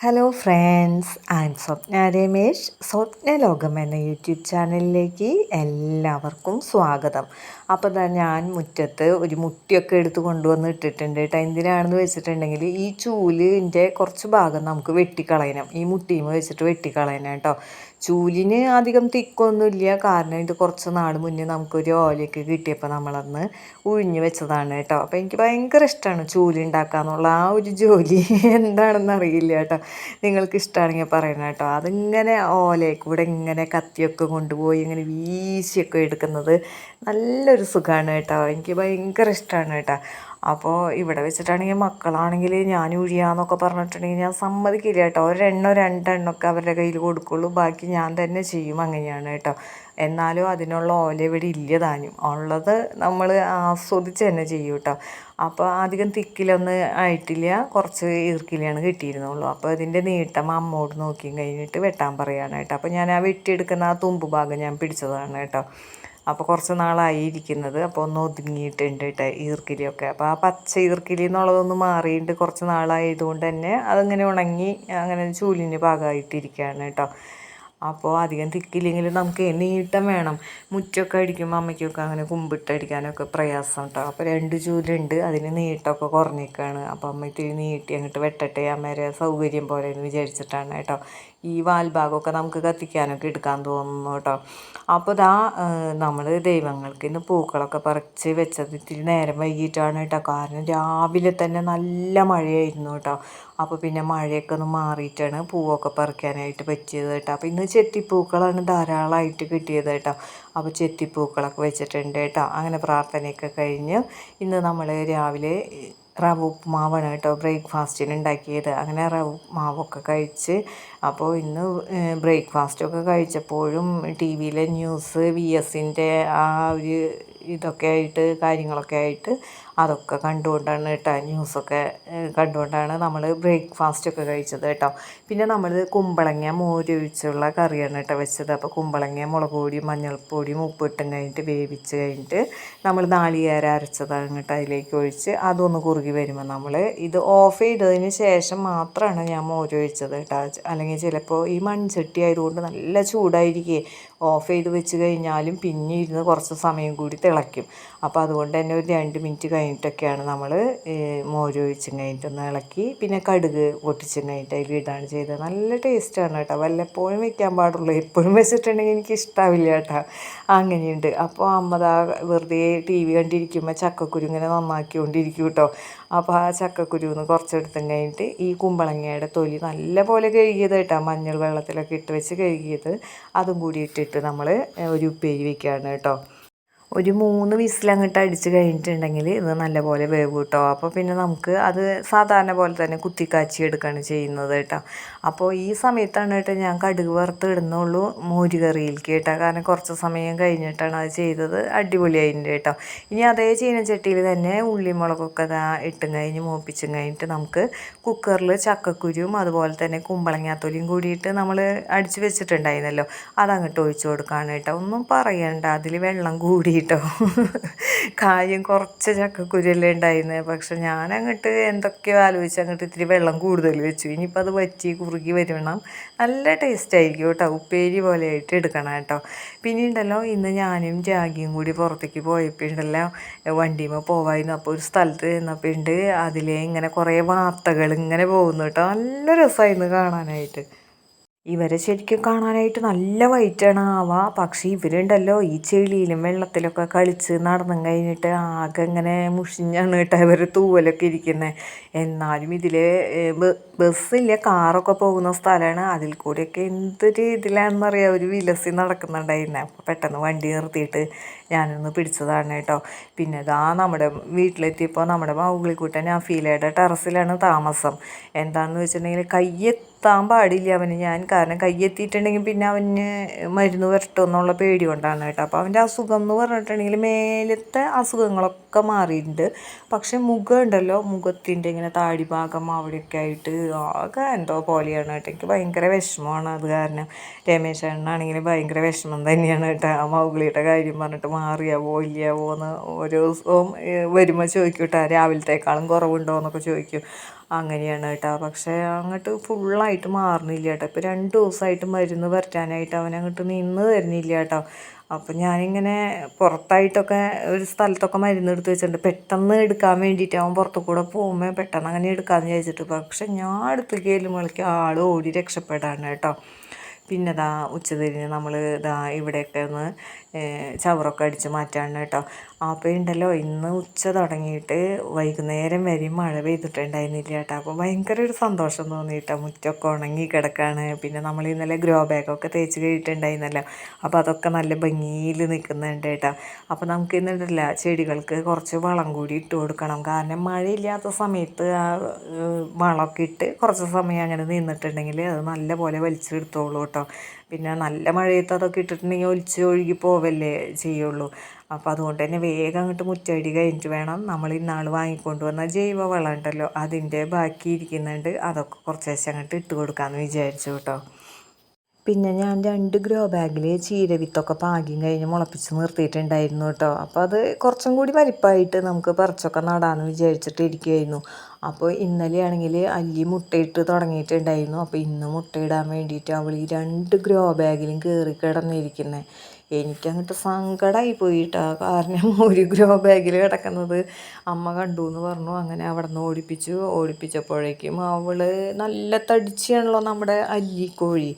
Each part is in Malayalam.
Hello friends I am Swapna Ramesh Swapna ലോകം എന്ന യൂട്യൂബ് ചാനലിലേക്ക് എല്ലാവർക്കും സ്വാഗതം. അപ്പോൾ തന്നെ ഞാൻ മുറ്റത്ത് ഒരു മുട്ടിയൊക്കെ എടുത്ത് കൊണ്ടുവന്ന് ഇട്ടിട്ടുണ്ട് കേട്ടോ. എന്തിനാണെന്ന് വെച്ചിട്ടുണ്ടെങ്കിൽ ഈ ചൂലിന്റെ കുറച്ച് ഭാഗം നമുക്ക് വെട്ടിക്കളയണം. ഈ മുട്ടിയുമ്പോൾ വെച്ചിട്ട് വെട്ടിക്കളയണം കേട്ടോ. ചൂലിന് അധികം തിക്കൊന്നുമില്ല. കാരണം ഇത് കുറച്ച് നാൾ മുന്നേ നമുക്കൊരു ഓലയൊക്കെ കിട്ടിയപ്പോൾ നമ്മളന്ന് ഉഴിഞ്ഞ് വെച്ചതാണ് കേട്ടോ. അപ്പോൾ എനിക്ക് ഭയങ്കര ഇഷ്ടമാണ് ചൂൽ ഉണ്ടാക്കാന്നുള്ള ആ ഒരു ജോലി. എന്താണെന്ന് അറിയില്ല കേട്ടോ. നിങ്ങൾക്ക് ഇഷ്ടമാണെങ്കിൽ പറയണം കേട്ടോ. അതിങ്ങനെ ഓലയൊക്കെ ഇങ്ങനെ കത്തിയൊക്കെ കൊണ്ടുപോയി ഇങ്ങനെ വീശിയൊക്കെ എടുക്കുന്നത് നല്ലൊരു സുഖമാണ് കേട്ടോ. എനിക്ക് ഭയങ്കര ഇഷ്ടമാണ് കേട്ടോ. അപ്പോൾ ഇവിടെ വെച്ചിട്ടാണെങ്കിൽ മക്കളാണെങ്കിൽ ഞാൻ ഉഴിയാന്നൊക്കെ പറഞ്ഞിട്ടുണ്ടെങ്കിൽ ഞാൻ സമ്മതിക്കില്ല കേട്ടോ. ഒരെണ്ണോ രണ്ടെണ്ണമൊക്കെ അവരുടെ കയ്യിൽ കൊടുക്കുള്ളൂ. ബാക്കി ഞാൻ തന്നെ ചെയ്യും അങ്ങനെയാണ് കേട്ടോ. എന്നാലും അതിനുള്ള ഓല ഇവിടെ ഇല്ല താനും. ഉള്ളത് നമ്മൾ ആസ്വദിച്ച് തന്നെ ചെയ്യും കേട്ടോ. അപ്പോൾ അധികം തിക്കിലൊന്നും ആയിട്ടില്ല. കുറച്ച് ഈർക്കിലാണ് കിട്ടിയിരുന്നുള്ളൂ. അപ്പോൾ അതിന്റെ നീട്ടം അമ്മോട് നോക്കിയും കഴിഞ്ഞിട്ട് വെട്ടാൻ പറയുകയാണ് കേട്ടോ. അപ്പോൾ ഞാൻ ആ വെട്ടിയെടുക്കുന്ന ആ തുമ്പ് ഭാഗം ഞാൻ പിടിച്ചതാണ് കേട്ടോ. അപ്പോൾ കുറച്ച് നാളായിരിക്കുന്നത്. അപ്പോൾ ഒന്ന് ഒതുങ്ങിയിട്ടുണ്ട് കേട്ടോ ഈർക്കിലിയൊക്കെ. അപ്പോൾ ആ പച്ച ഈർക്കിലി എന്നുള്ളതൊന്ന് മാറിയിട്ട് കുറച്ച് നാളായതുകൊണ്ട് തന്നെ അതങ്ങനെ ഉണങ്ങി അങ്ങനെ ചൂലിന് പാകമായിട്ടിരിക്കുകയാണ് കേട്ടോ അപ്പോൾ അധികം തിക്കില്ലെങ്കിൽ നമുക്ക് നീട്ടം വേണം. മുറ്റൊക്കെ അടിക്കുമ്പോൾ അമ്മയ്ക്കൊക്കെ അങ്ങനെ കുമ്പിട്ടടിക്കാനൊക്കെ പ്രയാസം കേട്ടോ അപ്പോൾ രണ്ട് ചൂലുണ്ട്. അതിന് നീട്ടമൊക്കെ കുറഞ്ഞേക്കാണ്. അപ്പോൾ അമ്മ ഇത്തിരി നീട്ടി അങ്ങോട്ട് വെട്ടട്ടെ. അമ്മേരെ സൗകര്യം പോലെ എന്ന് വിചാരിച്ചിട്ടാണ് കേട്ടോ ഈ വാൽഭാഗമൊക്കെ നമുക്ക് കത്തിക്കാനൊക്കെ എടുക്കാൻ തോന്നുന്നു കേട്ടോ. അപ്പോൾ ഇതാ നമ്മൾ ദൈവങ്ങൾക്ക് ഇന്ന് പൂക്കളൊക്കെ പറിച്ച് വെച്ചത് ഇത്തിരി നേരം വൈകിട്ടാണ് കേട്ടോ. കാരണം രാവിലെ തന്നെ നല്ല മഴയായിരുന്നു കേട്ടോ. അപ്പോൾ പിന്നെ മഴയൊക്കെ ഒന്ന് മാറിയിട്ടാണ് പൂവൊക്കെ പറിക്കാനായിട്ട് പറ്റിയത് കേട്ടോ. അപ്പോൾ ഇന്ന് ചെത്തിപ്പൂക്കളാണ് ധാരാളമായിട്ട് കിട്ടിയത് കേട്ടോ. അപ്പോൾ ചെത്തിപ്പൂക്കളൊക്കെ വെച്ചിട്ടുണ്ട് കേട്ടോ. അങ്ങനെ പ്രാർത്ഥനയൊക്കെ കഴിഞ്ഞ് ഇന്ന് നമ്മൾ രാവിലെ റവ ഉപ്പുമാവാണ് കേട്ടോ ബ്രേക്ക്ഫാസ്റ്റിന് ഉണ്ടാക്കിയത്. അങ്ങനെ റവ ഉപ്പുമാവൊക്കെ കഴിച്ച് അപ്പോൾ ഇന്ന് ബ്രേക്ക്ഫാസ്റ്റൊക്കെ കഴിച്ചപ്പോഴും ടി വിയിലെ ന്യൂസ് വി എസിന്റെ ആ ഒരു ഇതൊക്കെ ആയിട്ട് കാര്യങ്ങളൊക്കെ ആയിട്ട് അതൊക്കെ കണ്ടുകൊണ്ടാണ് കേട്ടോ ന്യൂസൊക്കെ കണ്ടുകൊണ്ടാണ് നമ്മൾ ബ്രേക്ക്ഫാസ്റ്റ് ഒക്കെ കഴിച്ചത് കേട്ടോ. പിന്നെ നമ്മൾ കുമ്പളങ്ങ മോരൊഴിച്ചുള്ള കറിയാണ് കേട്ടോ വെച്ചത്. അപ്പോൾ കുമ്പളങ്ങ മുളക് പൊടിയും മഞ്ഞൾപ്പൊടിയും ഉപ്പിട്ടും കഴിഞ്ഞിട്ട് വേവിച്ച് കഴിഞ്ഞിട്ട് നമ്മൾ നാളികേര അരച്ചതാണ് കേട്ടോ അതിലേക്ക് ഒഴിച്ച് അതൊന്ന് കുറുകി വരുമ്പോൾ നമ്മൾ ഇത് ഓഫ് ചെയ്തതിന് ശേഷം മാത്രമാണ് ഞാൻ മോരൊഴിച്ചത് കേട്ടോ. അല്ലെങ്കിൽ ചിലപ്പോൾ ഈ മൺചട്ടി ആയതുകൊണ്ട് നല്ല ചൂടായിരിക്കേ. ഓഫ് ചെയ്ത് വെച്ച് കഴിഞ്ഞാലും പിന്നെ ഇരുന്ന് കുറച്ച് സമയം കൂടി തിളയ്ക്കും. അപ്പോൾ അതുകൊണ്ട് തന്നെ ഒരു രണ്ട് മിനിറ്റ് കഴിഞ്ഞിട്ടൊക്കെയാണ് നമ്മൾ മോരൊഴിച്ചും കഴിഞ്ഞിട്ടൊന്ന് ഇളക്കി പിന്നെ കടുക് പൊട്ടിച്ചും കഴിഞ്ഞിട്ട് അതിൽ ഇടാണ് ചെയ്തത്. നല്ല ടേസ്റ്റാണ് കേട്ടോ. വല്ലപ്പോഴും വെക്കാൻ പാടുള്ളൂ. എപ്പോഴും വെച്ചിട്ടുണ്ടെങ്കിൽ എനിക്ക് ഇഷ്ടാവില്ല കേട്ടോ. അങ്ങനെയുണ്ട്. അപ്പോൾ അമ്മതാ വെറുതെ ടി വി കണ്ടിരിക്കുമ്പോൾ ചക്കക്കുരു ഇങ്ങനെ നന്നാക്കിക്കൊണ്ടിരിക്കും കേട്ടോ. അപ്പോൾ ആ ചക്കക്കുരുന്ന് കുറച്ചെടുത്തും കഴിഞ്ഞിട്ട് ഈ കുമ്പളങ്ങയുടെ തൊലി നല്ല പോലെ കഴുകിയത് കേട്ടോ. മഞ്ഞൾ വെള്ളത്തിലൊക്കെ ഇട്ട് വെച്ച് കഴുകിയത്. അതും കൂടി ഇട്ടിട്ട് നമ്മൾ ഒരു ഉപ്പേരി വെക്കുകയാണ് കേട്ടോ. ഒരു മൂന്ന് വിസിലങ്ങോട്ട് അടിച്ച് കഴിഞ്ഞിട്ടുണ്ടെങ്കിൽ ഇത് നല്ലപോലെ വേവ് കിട്ടും. അപ്പോൾ പിന്നെ നമുക്ക് അത് സാധാരണ പോലെ തന്നെ കുത്തിക്കാച്ചി എടുക്കുകയാണ് ചെയ്യുന്നത് കേട്ടോ. അപ്പോൾ ഈ സമയത്താണ് കേട്ടോ ഞാൻ കടുക് വറുത്ത് ഇടുന്നുള്ളൂ മോര് കറിയിലേക്ക് കേട്ടോ. കാരണം കുറച്ച് സമയം കഴിഞ്ഞിട്ടാണ് അത് ചെയ്തത്. അടിപൊളിയായിട്ടുണ്ട് കേട്ടോ. ഇനി അതേ ചീനച്ചട്ടിയിൽ തന്നെ ഉള്ളിമുളകൊക്കെ ഇട്ടും കഴിഞ്ഞ് മൂപ്പിച്ചും കഴിഞ്ഞിട്ട് നമുക്ക് കുക്കറിൽ ചക്കക്കുരുവും അതുപോലെ തന്നെ കുമ്പളങ്ങാത്തൊലിയും കൂടിയിട്ട് നമ്മൾ അടിച്ച് വെച്ചിട്ടുണ്ടായിരുന്നല്ലോ. അതങ്ങോട്ട് ഒഴിച്ചു കൊടുക്കുകയാണ് കേട്ടോ. ഒന്നും പറയണ്ട. അതിൽ വെള്ളം കൂടി കേട്ടോ കായും കുറച്ച് ചക്കക്കുരുവല്ലേ ഉണ്ടായിരുന്നത് പക്ഷെ ഞാൻ അങ്ങോട്ട് എന്തൊക്കെയോ ആലോചിച്ച് അങ്ങോട്ട് ഇത്തിരി വെള്ളം കൂടുതൽ വെച്ചു. ഇനിയിപ്പോൾ അത് വറ്റി കുറുകി വരണം. നല്ല ടേസ്റ്റ് ആയിരിക്കും കേട്ടോ. ഉപ്പേരി പോലെ ആയിട്ട് എടുക്കണം കേട്ടോ. പിന്നെ ഉണ്ടല്ലോ ഇന്ന് ഞാനും ജാഗിയും കൂടി പുറത്തേക്ക് പോയപ്പോൾ ഉണ്ടല്ലോ വണ്ടിയുമ്പോൾ പോവായിരുന്നു. അപ്പോൾ ഒരു സ്ഥലത്ത് ചെന്നപ്പോൾ ഉണ്ട് അതിലെ ഇങ്ങനെ കുറേ വാർത്തകൾ ഇങ്ങനെ പോകുന്നു കേട്ടോ. നല്ല രസമായിരുന്നു കാണാനായിട്ട്. ഇവരെ ശരിക്കും കാണാനായിട്ട് നല്ല വൈറ്റാണ് ആവ. പക്ഷേ ഇവരുണ്ടല്ലോ ഈ ചെളിയിലും വെള്ളത്തിലൊക്കെ കളിച്ച് നടന്നും കഴിഞ്ഞിട്ട് ആകെ ഇങ്ങനെ മുഷിഞ്ഞാണ് കേട്ടോ ഇവർ തൂവലൊക്കെ ഇരിക്കുന്നത് എന്നാലും ഇതിൽ ബസ്സില്ല കാറൊക്കെ പോകുന്ന സ്ഥലമാണ് അതിൽ കൂടെയൊക്കെ എന്തൊരു ഇതിലാണെന്നറിയാം. ഒരു വിലസി നടക്കുന്നുണ്ടായിരുന്നെ. അപ്പോൾ പെട്ടെന്ന് വണ്ടി നിർത്തിയിട്ട് ഞാനൊന്ന് പിടിച്ചതാണ് കേട്ടോ. പിന്നെ ഇതാ നമ്മുടെ വീട്ടിലെത്തിയപ്പോൾ നമ്മുടെ മൗകളിക്കൂട്ടൻ ഫീലയുടെ ടെറസിലാണ് താമസം. എന്താണെന്ന് വെച്ചിട്ടുണ്ടെങ്കിൽ കയ്യെത്താൻ പാടില്ല അവന്. ഞാൻ കാരണം കയ്യെത്തിയിട്ടുണ്ടെങ്കിൽ പിന്നെ അവന് മരുന്ന് വരട്ടോ എന്നുള്ള പേടി കൊണ്ടാണ് കേട്ടോ. അപ്പോൾ അവന്റെ അസുഖം എന്ന് പറഞ്ഞിട്ടുണ്ടെങ്കിൽ മേലത്തെ അസുഖങ്ങളൊക്കെ മാറിയിട്ടുണ്ട്. പക്ഷെ മുഖം ഉണ്ടല്ലോ മുഖത്തിന്റെ ഇങ്ങനെ താടി ഭാഗം അവിടെയൊക്കെ ആയിട്ട് ആകെ എന്തോ പോലെയാണ് കേട്ടോ. എനിക്ക് ഭയങ്കര വിഷമമാണ്. അത് കാരണം രമേശ് അണ്ണാണെങ്കിൽ ഭയങ്കര വിഷമം തന്നെയാണ് കേട്ടോ ആ മൗകളിയുടെ കാര്യം പറഞ്ഞിട്ട് മാറിയാവോ ഇല്ലയാവോ എന്ന് ഓരോ ദിവസവും വരുമ്പോൾ ചോദിക്കും കേട്ടോ രാവിലത്തേക്കാളും കുറവുണ്ടോ എന്നൊക്കെ ചോദിക്കും. അങ്ങനെയാണ് കേട്ടോ പക്ഷേ അങ്ങോട്ട് ഫുള്ളായിട്ട് മാറുന്നില്ല കേട്ടോ ഇപ്പോൾ രണ്ട് ദിവസമായിട്ട് മരുന്ന് പരറ്റാനായിട്ട് അവൻ അങ്ങോട്ട് നിന്ന് തരുന്നില്ല കേട്ടോ അപ്പം ഞാനിങ്ങനെ പുറത്തായിട്ടൊക്കെ ഒരു സ്ഥലത്തൊക്കെ മരുന്ന് എടുത്ത് വെച്ചിട്ടുണ്ട്. പെട്ടെന്ന് എടുക്കാൻ വേണ്ടിയിട്ട് അവൻ പുറത്തു കൂടെ പോകുമ്പോൾ പെട്ടെന്ന് അങ്ങനെ എടുക്കാമെന്ന് വിചാരിച്ചിട്ട്. പക്ഷെ ഞാൻ എടുത്ത് കയറുമ്പോഴേക്കും ആൾ ഓടി രക്ഷപ്പെടാണ് കേട്ടോ പിന്നെ ദാ ഉച്ചതിരിഞ്ഞ് നമ്മൾ ദാ ഇവിടെയൊക്കെ ഒന്ന് ചവറൊക്കെ അടിച്ച് മാറ്റാണ് കേട്ടോ. അപ്പോൾ ഉണ്ടല്ലോ ഇന്ന് ഉച്ച തുടങ്ങിയിട്ട് വൈകുന്നേരം വരെ മഴ പെയ്തിട്ടുണ്ടായിരുന്നില്ല കേട്ടോ. അപ്പോൾ ഭയങ്കര ഒരു സന്തോഷം തോന്നി കേട്ടോ. മുറ്റമൊക്കെ ഉണങ്ങി കിടക്കാണ്. പിന്നെ നമ്മൾ ഇന്നലെ ഗ്രോ ബാഗൊക്കെ തേച്ച് കഴിഞ്ഞിട്ടുണ്ടായിരുന്നല്ലോ അപ്പോൾ അതൊക്കെ നല്ല ഭംഗിയിൽ നിൽക്കുന്നുണ്ട് കേട്ടോ. അപ്പോൾ നമുക്ക് ഇന്നിട്ടില്ല ചെടികൾക്ക് കുറച്ച് വളം കൂടി ഇട്ട് കൊടുക്കണം. കാരണം മഴയില്ലാത്ത സമയത്ത് ആ വളമൊക്കെ ഇട്ട് കുറച്ച് സമയം അങ്ങനെ നിന്നിട്ടുണ്ടെങ്കിൽ അത് നല്ലപോലെ വലിച്ചെടുത്തോളൂ കേട്ടോ. പിന്നെ നല്ല മഴയത്ത് അതൊക്കെ ഇട്ടിട്ടുണ്ടെങ്കിൽ ഒലിച്ച് ഒഴുകി പോവല്ലേ ചെയ്യുള്ളൂ. അപ്പോൾ അതുകൊണ്ട് തന്നെ വേഗം അങ്ങോട്ട് മുറ്റടി കഴിഞ്ഞിട്ട് വേണം നമ്മൾ ഇന്നാൾ വാങ്ങിക്കൊണ്ട് വന്ന ജൈവ വളം ഉണ്ടല്ലോ അതിന്റെ ബാക്കി ഇരിക്കുന്നുണ്ട്. അതൊക്കെ കുറച്ച് അങ്ങോട്ട് ഇട്ട് കൊടുക്കാമെന്ന് വിചാരിച്ചു കേട്ടോ. പിന്നെ ഞാൻ രണ്ട് ഗ്രോ ബാഗിൽ ചീര വിത്തൊക്കെ പാകിയും കഴിഞ്ഞ് മുളപ്പിച്ച് നിർത്തിയിട്ടുണ്ടായിരുന്നു കേട്ടോ. അപ്പോൾ അത് കുറച്ചും കൂടി വലിപ്പമായിട്ട് നമുക്ക് പറിച്ചൊക്കെ നടാമെന്ന് വിചാരിച്ചിട്ട് ഇരിക്കുമായിരുന്നു അപ്പോൾ ഇന്നലെയാണെങ്കിൽ അല്ലി മുട്ടയിട്ട് തുടങ്ങിയിട്ടുണ്ടായിരുന്നു. അപ്പോൾ ഇന്ന് മുട്ടയിടാൻ വേണ്ടിയിട്ട് അവൾ ഈ രണ്ട് ഗ്രോ ബാഗിലും കയറി കിടന്നിരിക്കുന്നത് എനിക്കങ്ങോട്ട് സങ്കടമായി പോയിട്ടാ. കാരണം ഒരു ഗ്രോ ബാഗിൽ കിടക്കുന്നത് അമ്മ കണ്ടു എന്ന് പറഞ്ഞു. അങ്ങനെ അവിടെ നിന്ന് ഓടിപ്പിച്ചു. ഓടിപ്പിച്ചപ്പോഴേക്കും അവൾ നല്ല തടിച്ചാണല്ലോ നമ്മുടെ അല്ലിക്കോഴി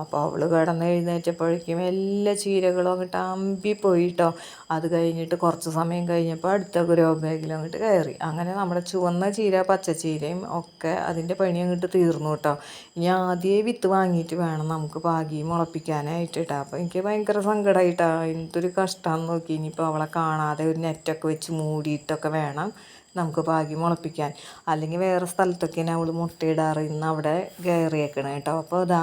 അപ്പോൾ അവൾ കിടന്ന് എഴുന്നേറ്റപ്പോഴേക്കും എല്ലാ ചീരകളും അങ്ങോട്ട് അമ്പി പോയിട്ടോ. അത് കഴിഞ്ഞിട്ട് കുറച്ച് സമയം കഴിഞ്ഞപ്പോൾ അടുത്ത ഗ്രോ ബാഗിൽ അങ്ങോട്ട് കയറി. അങ്ങനെ നമ്മുടെ ചുവന്ന ചീര പച്ചച്ചീരയും ഒക്കെ അതിന്റെ പണി അങ്ങോട്ട് തീർന്നു കേട്ടോ. ഇനി ആദ്യമേ വിത്ത് വാങ്ങിയിട്ട് വേണം നമുക്ക് പാകി മുളപ്പിക്കാനായിട്ട് കേട്ടോ. അപ്പോൾ എനിക്ക് ഭയങ്കര സങ്കടമായിട്ടാണ് എന്തൊരു കഷ്ടമാണെന്ന് നോക്കി. ഇനിയിപ്പോൾ അവളെ കാണാതെ ഒരു നെറ്റൊക്കെ വെച്ച് മൂടിയിട്ടൊക്കെ വേണം. നമുക്ക് പാകി മുളപ്പിക്കാൻ. അല്ലെങ്കിൽ വേറെ സ്ഥലത്തൊക്കെയാണ് അവൾ മുട്ടയിടാറ്. ഇന്ന് അവിടെ കയറിയേക്കണം കേട്ടോ. അപ്പോൾ അതാ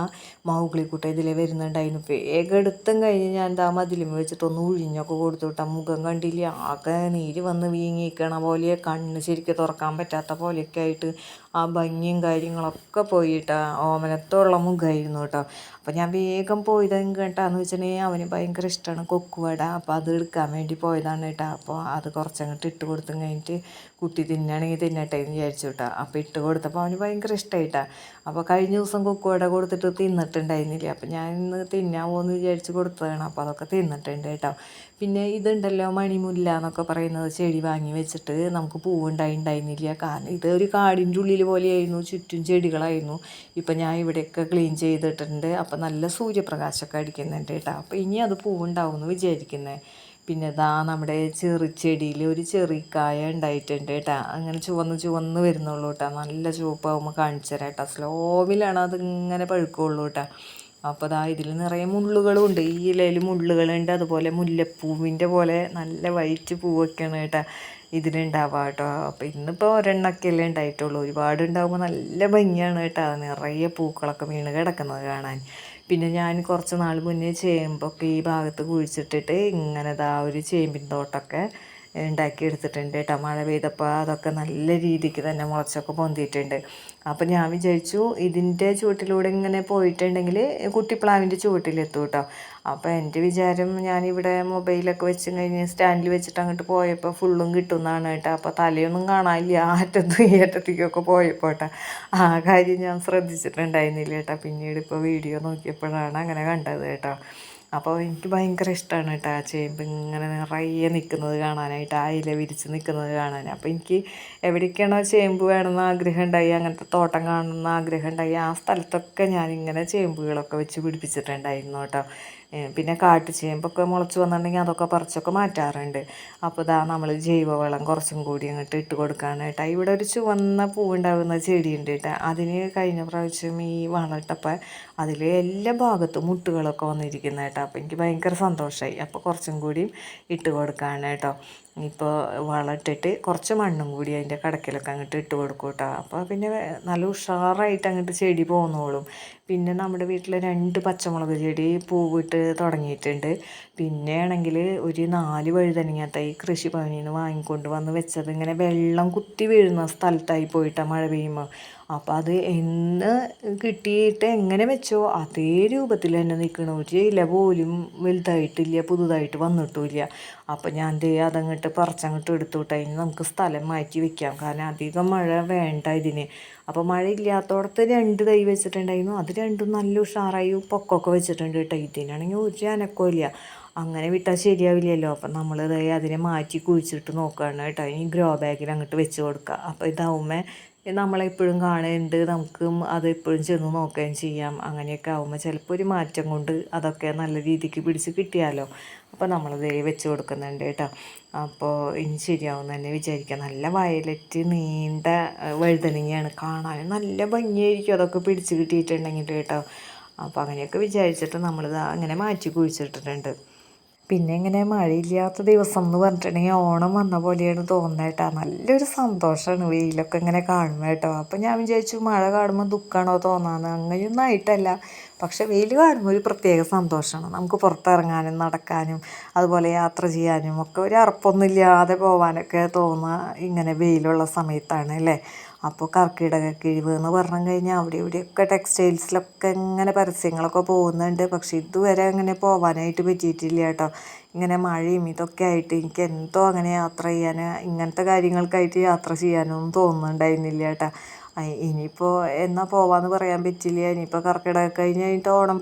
മൗഗ്ലിക്കുട്ട ഇതിൽ വരുന്നുണ്ടായിരുന്നു വേഗം എടുത്തും കഴിഞ്ഞ് ഞാൻ എന്താ മതിലും വെച്ചിട്ടൊന്ന് ഉഴിഞ്ഞൊക്കെ കൊടുത്തു വിട്ടാൽ മുഖം കണ്ടില്ല? ആകെ നീര് വന്ന് വീങ്ങിക്കണ പോലെ കണ്ണ് ശരിക്കും തുറക്കാൻ പറ്റാത്ത പോലെയൊക്കെ ആയിട്ട് ആ ഭംഗിയും കാര്യങ്ങളൊക്കെ പോയിട്ട്. ഓമനത്തുള്ള മുഖമായിരുന്നു കേട്ടോ. അപ്പോൾ ഞാൻ വേഗം പോയത് കേട്ടാന്ന് വെച്ചിട്ടുണ്ടെങ്കിൽ അവന് ഭയങ്കര ഇഷ്ടമാണ് കൊക്കുവട അപ്പോൾ അത് എടുക്കാൻ വേണ്ടി പോയതാണ് കേട്ടോ. അപ്പോൾ അത് കുറച്ചങ്ങോട്ട് ഇട്ട് കൊടുത്തും കഴിഞ്ഞിട്ട് കുട്ടി തിന്നണമെങ്കിൽ തിന്നട്ടെ എന്ന് വിചാരിച്ചു കേട്ടോ. അപ്പോൾ ഇട്ട് കൊടുത്തപ്പോൾ അവന് ഭയങ്കര ഇഷ്ടമായിട്ടാ അപ്പോൾ കഴിഞ്ഞ ദിവസം കൊക്കുവട കൊടുത്തിട്ട് തിന്നിട്ടുണ്ടായിരുന്നില്ല. അപ്പോൾ ഞാൻ ഇന്ന് തിന്നാമോ എന്ന് വിചാരിച്ച് കൊടുത്തതാണ്. അപ്പോൾ അതൊക്കെ തിന്നിട്ടുണ്ട് കേട്ടോ. പിന്നെ ഇതുണ്ടല്ലോ മണിമുല്ല എന്നൊക്കെ പറയുന്നത് ചെടി വാങ്ങി വെച്ചിട്ട് നമുക്ക് പൂവുണ്ടായി ഉണ്ടായിരുന്നില്ല. കാരണം ഇത് ഒരു കാടിന്റെ ഉള്ളിൽ പോലെയായിരുന്നു ചുറ്റും ചെടികളായിരുന്നു. ഇപ്പം ഞാൻ ഇവിടെയൊക്കെ ക്ലീൻ ചെയ്തിട്ടുണ്ട്. അപ്പം നല്ല സൂര്യപ്രകാശമൊക്കെ അടിക്കുന്നുണ്ട് കേട്ടോ. അപ്പോൾ ഇനി അത് പൂവുണ്ടാവും എന്ന് വിചാരിക്കുന്നത് പിന്നെ ഇതാ നമ്മുടെ ചെറിച്ചെടിയിൽ ഒരു ചെറിക്കായ ഉണ്ടായിട്ടുണ്ട് കേട്ടോ. അങ്ങനെ ചുവന്ന് ചുവന്ന് വരുന്നുള്ളൂ കേട്ടോ. നല്ല ചുവപ്പാകുമ്പോൾ കാണിച്ചു തരാം കേട്ടോ. സ്ലോവിലാണ് അതിങ്ങനെ പഴുക്കുള്ളൂ കേട്ടോ. അപ്പോൾ അതാ ഇതിൽ നിറയെ മുള്ളുകളും ഉണ്ട് ഈ ഇലയിൽ മുള്ളുകളുണ്ട്. അതുപോലെ മുല്ലപ്പൂവിന്റെ പോലെ നല്ല വൈറ്റ് പൂവൊക്കെയാണ് കേട്ടോ ഇതിലുണ്ടാവുക കേട്ടോ. അപ്പോൾ ഇന്നിപ്പോൾ ഒരെണ്ണക്കല്ലേ ഉണ്ടായിട്ടുള്ളൂ. ഒരുപാട് ഉണ്ടാകുമ്പോൾ നല്ല ഭംഗിയാണ് കേട്ടോ. നിറയെ പൂക്കളൊക്കെ വീണ് കിടക്കുന്നത് കാണാൻ. പിന്നെ ഞാൻ കുറച്ച് നാൾ മുന്നേ ചേമ്പൊക്കെ ഈ ഭാഗത്ത് കുഴിച്ചിട്ടിട്ട് ദാ ഒരു ചേമ്പിൻ തോട്ടമൊക്കെ ഉണ്ടാക്കി എടുത്തിട്ടുണ്ട് കേട്ടോ മഴ പെയ്തപ്പോൾ അതൊക്കെ നല്ല രീതിക്ക് തന്നെ മുളച്ചൊക്കെ പൊന്തിയിട്ടുണ്ട്. അപ്പോൾ ഞാൻ വിചാരിച്ചു ഇതിന്റെ ചുവട്ടിലൂടെ ഇങ്ങനെ പോയിട്ടുണ്ടെങ്കിൽ കുട്ടിപ്ലാവിന്റെ ചുവട്ടിലെത്തും കേട്ടോ അപ്പോൾ എന്റെ വിചാരം ഞാനിവിടെ മൊബൈലൊക്കെ വെച്ച് കഴിഞ്ഞ് സ്റ്റാൻഡിൽ വെച്ചിട്ട് അങ്ങോട്ട് പോയപ്പോൾ ഫുള്ളും കിട്ടുന്നതാണ് കേട്ടോ. അപ്പോൾ തലയൊന്നും കാണാനില്ല ആറ്റത്തും പോയപ്പോൾ കേട്ടോ ആ കാര്യം ഞാൻ ശ്രദ്ധിച്ചിട്ടുണ്ടായിരുന്നില്ല കേട്ടോ പിന്നീട് ഇപ്പോൾ വീഡിയോ നോക്കിയപ്പോഴാണ് അങ്ങനെ കണ്ടത് കേട്ടോ. അപ്പോൾ എനിക്ക് ഭയങ്കര ഇഷ്ടമാണ് കേട്ടോ ആ ചേമ്പ് ഇങ്ങനെ നിറയെ നിൽക്കുന്നത് കാണാനായിട്ട് ആ ഇല വിരിച്ച് നിൽക്കുന്നത് കാണാൻ. അപ്പോൾ എനിക്ക് എവിടേക്കാണോ ചേമ്പ് വേണമെന്ന് ആഗ്രഹം ഉണ്ടായി അങ്ങനത്തെ തോട്ടം കാണണമെന്ന് ആഗ്രഹം ഉണ്ടായി ആ സ്ഥലത്തൊക്കെ ഞാനിങ്ങനെ ചേമ്പുകളൊക്കെ വെച്ച് പിടിപ്പിച്ചിട്ടുണ്ടായിരുന്നു കേട്ടോ. പിന്നെ കാട്ടുചേമ്പൊക്കെ മുളച്ച് വന്നിട്ടുണ്ടെങ്കിൽ അതൊക്കെ പറിച്ചൊക്കെ മാറ്റാറുണ്ട്. അപ്പോൾ ഇതാ നമ്മൾ ജൈവവളം കുറച്ചും കൂടി അങ്ങോട്ട് ഇട്ട് കൊടുക്കാനായിട്ട്. ഇവിടെ ഒരു ചുവന്ന പൂവുണ്ടാകുന്ന ചെടിയുണ്ട് കേട്ടോ. അതിന് കഴിഞ്ഞ പ്രാവശ്യം ഈ വളമിട്ടപ്പോൾ അതിൽ എല്ലാ ഭാഗത്തും മുട്ടുകളൊക്കെ വന്നിരിക്കുന്നത് കേട്ടോ അപ്പോൾ എനിക്ക് ഭയങ്കര സന്തോഷമായി അപ്പോൾ കുറച്ചും കൂടിയും ഇട്ട് കൊടുക്കാനായിട്ടോ. ഇപ്പോൾ വളമിട്ടിട്ട് കുറച്ച് മണ്ണും കൂടി അതിന്റെ കടക്കിലൊക്കെ അങ്ങോട്ട് ഇട്ട് കൊടുക്കും കേട്ടോ അപ്പോൾ പിന്നെ നല്ല ഉഷാറായിട്ട് അങ്ങോട്ട് ചെടി പോന്നോളും. പിന്നെ നമ്മുടെ വീട്ടിൽ രണ്ട് പച്ചമുളക് ചെടി പൂവിട്ട് തുടങ്ങിയിട്ടുണ്ട്. പിന്നെ ആണെങ്കിൽ ഒരു നാല് വഴുതനങ്ങ തൈ കൃഷിഭവനിൽ നിന്ന് വാങ്ങിക്കൊണ്ട് വന്ന് വെച്ചത് ഇങ്ങനെ വെള്ളം കുത്തി വീഴുന്ന സ്ഥലത്തായി പോയിട്ടാണ് മഴ പെയ്യുമ്പോൾ അപ്പോൾ അത് എന്ന് കിട്ടിയിട്ട് എങ്ങനെ വെച്ചോ അതേ രൂപത്തിൽ തന്നെ നിൽക്കണം ഒരു ഇല പോലും വലുതായിട്ടില്ല പുതുതായിട്ട് വന്നിട്ടുമില്ല. അപ്പോൾ ഞാൻ ദേ അതങ്ങോട്ട് പറിച്ചങ്ങോട്ട് എടുത്തുവിട്ട്. അതിന് നമുക്ക് സ്ഥലം മാറ്റി വെക്കാം. കാരണം അധികം മഴ വേണ്ട ഇതിന്. അപ്പോൾ മഴ ഇല്ലാത്തോടത്ത് രണ്ട് തൈ വെച്ചിട്ടുണ്ടായിരുന്നു. അത് രണ്ടും നല്ല ഉഷാറായി പൊക്കൊക്കെ വെച്ചിട്ടുണ്ട് കേട്ടോ. ഇതിനാണെങ്കിൽ ഒരു അനക്കമില്ല അങ്ങനെ വിട്ടാൽ ശരിയാവില്ലല്ലോ. അപ്പം നമ്മൾ അതിനെ മാറ്റി കുഴിച്ചിട്ട് നോക്കുകയാണ് കേട്ടോ. ഇനി ഗ്രോ ബാഗിൽ അങ്ങോട്ട് വെച്ച് കൊടുക്കുക. അപ്പോൾ ഇതാവുമ്പോൾ നമ്മളെപ്പോഴും കാണുന്നുണ്ട് നമുക്കും അത് എപ്പോഴും ചെന്ന് നോക്കുകയും ചെയ്യാം. അങ്ങനെയൊക്കെ ആകുമ്പോൾ ചിലപ്പോൾ ഒരു മാറ്റം കൊണ്ട് അതൊക്കെ നല്ല രീതിക്ക് പിടിച്ച് കിട്ടിയാലോ? അപ്പോൾ നമ്മളത് വെച്ച് കൊടുക്കുന്നുണ്ട് കേട്ടോ. അപ്പോൾ ഇനി ശരിയാവും തന്നെ വിചാരിക്കാം. നല്ല വയലറ്റ് നീണ്ട വഴുതനങ്ങയാണ്. കാണാൻ നല്ല ഭംഗിയായിരിക്കും അതൊക്കെ പിടിച്ച് കിട്ടിയിട്ടുണ്ടെങ്കിൽ കേട്ടോ. അപ്പോൾ അങ്ങനെയൊക്കെ വിചാരിച്ചിട്ട് നമ്മളിത് അങ്ങനെ മാറ്റി കുഴിച്ചിട്ടിട്ടുണ്ട്. പിന്നെ ഇങ്ങനെ മഴയില്ലാത്ത ദിവസം എന്ന് പറഞ്ഞിട്ടുണ്ടെങ്കിൽ ഓണം വന്ന പോലെയാണ് തോന്നുന്നത് കേട്ടോ. നല്ലൊരു സന്തോഷമാണ് വെയിലൊക്കെ ഇങ്ങനെ കാണുമ്പോൾ കേട്ടോ. അപ്പം ഞാൻ വിചാരിച്ചു മഴ കാണുമ്പോൾ ദുഃഖമാണോ തോന്നാന്ന്. അങ്ങനെയൊന്നും ആയിട്ടല്ല. പക്ഷേ വെയിൽ കാണുമ്പോൾ ഒരു പ്രത്യേക സന്തോഷമാണ് നമുക്ക് പുറത്തിറങ്ങാനും നടക്കാനും അതുപോലെ യാത്ര ചെയ്യാനും ഒക്കെ ഒരു അറപ്പൊന്നും ഇല്ലാതെ പോകാനൊക്കെ തോന്നുക ഇങ്ങനെ വെയിലുള്ള സമയത്താണ് അല്ലേ? അപ്പോൾ കർക്കിടക കിഴിവ് എന്ന് പറഞ്ഞു കഴിഞ്ഞാൽ അവിടെ ഇവിടെയൊക്കെ ടെക്സ്റ്റൈൽസിലൊക്കെ ഇങ്ങനെ പരസ്യങ്ങളൊക്കെ പോകുന്നുണ്ട്. പക്ഷേ ഇതുവരെ അങ്ങനെ പോകാനായിട്ട് പറ്റിയിട്ടില്ല കേട്ടോ. ഇങ്ങനെ മഴയും ഇതൊക്കെ ആയിട്ട് എനിക്ക് എന്തോ അങ്ങനെ യാത്ര ചെയ്യാൻ ഇങ്ങനത്തെ കാര്യങ്ങൾക്കായിട്ട് യാത്ര ചെയ്യാനൊന്നും തോന്നുന്നുണ്ടായിരുന്നില്ല കേട്ടോ. ഇനിയിപ്പോൾ എന്നാ പോവാന്ന് പറയാൻ പറ്റില്ല. ഇനിയിപ്പോൾ കർക്കിടക കഴിഞ്ഞ് കഴിഞ്ഞിട്ട് ഓണം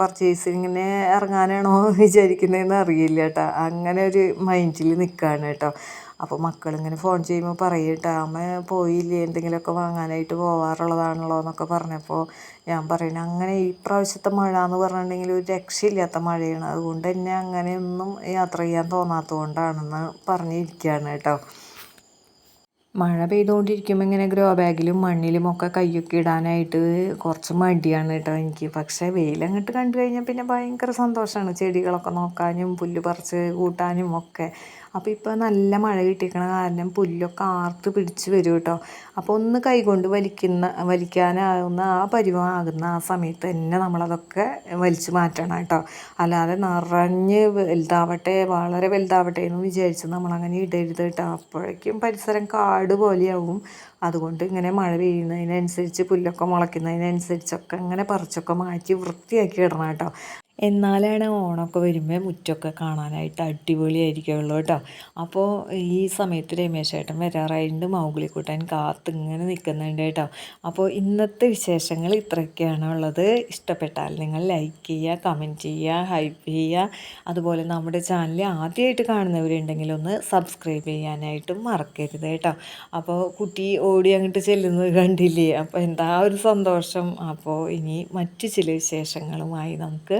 ഇങ്ങനെ ഇറങ്ങാനാണോ വിചാരിക്കുന്നതെന്ന് അറിയില്ല കേട്ടോ. അങ്ങനെ ഒരു മൈൻഡിൽ നിൽക്കുകയാണ് കേട്ടോ. അപ്പോൾ മക്കളിങ്ങനെ ഫോൺ ചെയ്യുമ്പോൾ പറയും കേട്ടോ അമ്മ പോയില്ലേ? എന്തെങ്കിലുമൊക്കെ വാങ്ങാനായിട്ട് പോവാറുള്ളതാണല്ലോ എന്നൊക്കെ പറഞ്ഞപ്പോൾ ഞാൻ പറയണ അങ്ങനെ ഈ പ്രാവശ്യത്തെ മഴ എന്ന് പറഞ്ഞിട്ടുണ്ടെങ്കിൽ ഒരു രക്ഷയില്ലാത്ത മഴയാണ്. അതുകൊണ്ട് തന്നെ അങ്ങനെയൊന്നും യാത്ര ചെയ്യാൻ തോന്നാത്തത് കൊണ്ടാണെന്ന് പറഞ്ഞിരിക്കുകയാണ് കേട്ടോ. മഴ പെയ്തുകൊണ്ടിരിക്കുമ്പോൾ ഇങ്ങനെ ഗ്രോ ബാഗിലും മണ്ണിലും ഒക്കെ കയ്യൊക്കെ ഇടാനായിട്ട് കുറച്ച് മടിയാണ് കേട്ടോ എനിക്ക്. പക്ഷേ വെയിലങ്ങോട്ട് കണ്ടു കഴിഞ്ഞാൽ പിന്നെ ഭയങ്കര സന്തോഷമാണ് ചെടികളൊക്കെ നോക്കാനും പുല്ല് പറിച്ച് കൂട്ടാനും ഒക്കെ. അപ്പോൾ ഇപ്പോൾ നല്ല മഴ കിട്ടിയിരിക്കണ കാരണം പുല്ലൊക്കെ ആർത്ത് പിടിച്ച് വരും കേട്ടോ. അപ്പോൾ ഒന്ന് കൈകൊണ്ട് വലിക്കുന്ന വലിക്കാനാവുന്ന ആ പരുവമാകുന്ന ആ സമയത്ത് തന്നെ നമ്മളതൊക്കെ വലിച്ചു മാറ്റണം കേട്ടോ. അല്ലാതെ നിറഞ്ഞ് വലുതാവട്ടെ വളരെ വലുതാവട്ടെ എന്ന് വിചാരിച്ച് നമ്മളങ്ങനെ ഇടരുത് കേട്ടോ. അപ്പോഴേക്കും പരിസരം കാട് പോലെയാവും. അതുകൊണ്ട് ഇങ്ങനെ മഴ പെയ്യുന്നതിനനുസരിച്ച് പുല്ലൊക്കെ മുളയ്ക്കുന്നതിനനുസരിച്ചൊക്കെ ഇങ്ങനെ പറിച്ചൊക്കെ മാറ്റി വൃത്തിയാക്കി ഇടണം കേട്ടോ. എന്നാലാണ് ഓണമൊക്കെ വരുമ്പോൾ മുറ്റമൊക്കെ കാണാനായിട്ട് അടിപൊളിയായിരിക്കുള്ളൂ കേട്ടോ. അപ്പോൾ ഈ സമയത്ത് രമേശ് വരാറായിട്ടുണ്ട് വരാറായിട്ട് മൗഗ്ലിക്കുട്ടൻ കാത്ത് ഇങ്ങനെ നിൽക്കുന്നുണ്ട് കേട്ടോ. അപ്പോൾ ഇന്നത്തെ വിശേഷങ്ങൾ ഇത്രയൊക്കെയാണ് ഉള്ളത്. ഇഷ്ടപ്പെട്ടാൽ നിങ്ങൾ ലൈക്ക് ചെയ്യുക കമന്റ് ചെയ്യുക ഹൈപ്പ് ചെയ്യുക. അതുപോലെ നമ്മുടെ ചാനൽ ആദ്യമായിട്ട് കാണുന്നവരുണ്ടെങ്കിൽ ഒന്ന് സബ്സ്ക്രൈബ് ചെയ്യാനായിട്ടും മറക്കരുത് കേട്ടോ. അപ്പോൾ കുട്ടി ഓടി അങ്ങോട്ട് ചെല്ലുന്നത് കണ്ടില്ലേ? അപ്പോൾ എന്താ ഒരു സന്തോഷം. അപ്പോൾ ഇനി മറ്റു ചില വിശേഷങ്ങളുമായി നമുക്ക്